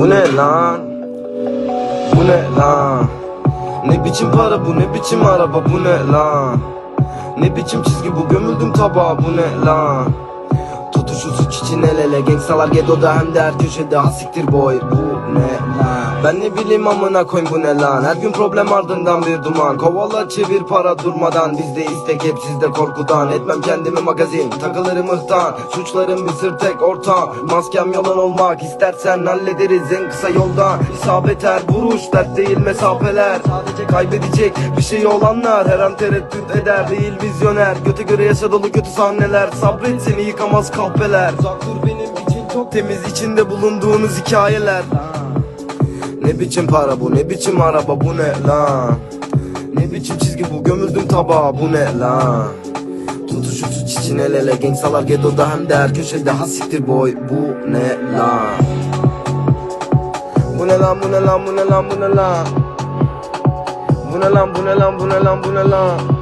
Bu ne lan? Bu ne lan? Ne biçim para bu ne biçim araba bu ne lan? Ne biçim çizgi bu gömüldüm tabağa bu ne lan? Tutuşu suç için el ele Gangstalar ghetto'da hem de her köşede Hasiktir boy bu ne Ben ne bileyim amına koyayım bu ne lan? Her gün problem ardından bir duman. Kovala çevir para durmadan. Bizde istek hep sizde korkudan. Etmem kendimi magazin takılırım ıhtan. Suçlarım bir sır tek ortağım. Maskem yalan olmak istersen hallederiz en kısa yoldan. İsabet her vuruş dert değil mesafeler. Sadece kaybedecek bir şey olanlar Her an tereddüt eder. Değil vizyoner Göte göre yaşa dolu kötü sahneler. Sabret seni yıkamaz kahpeler. Uzak dur benim için çok temiz içinde bulunduğunuz hikayeler Ne biçim para bu ne biçim araba bu ne lan Ne biçim çizgi bu gömüldüm tabağa bu ne lan Tutuşu suç için el ele Gangstalar ghetto'da hem de her köşede Hasiktir boy bu ne lan Bu ne lan bu ne lan bu ne lan bu ne lan Bu ne lan bu ne lan bu ne lan bu ne lan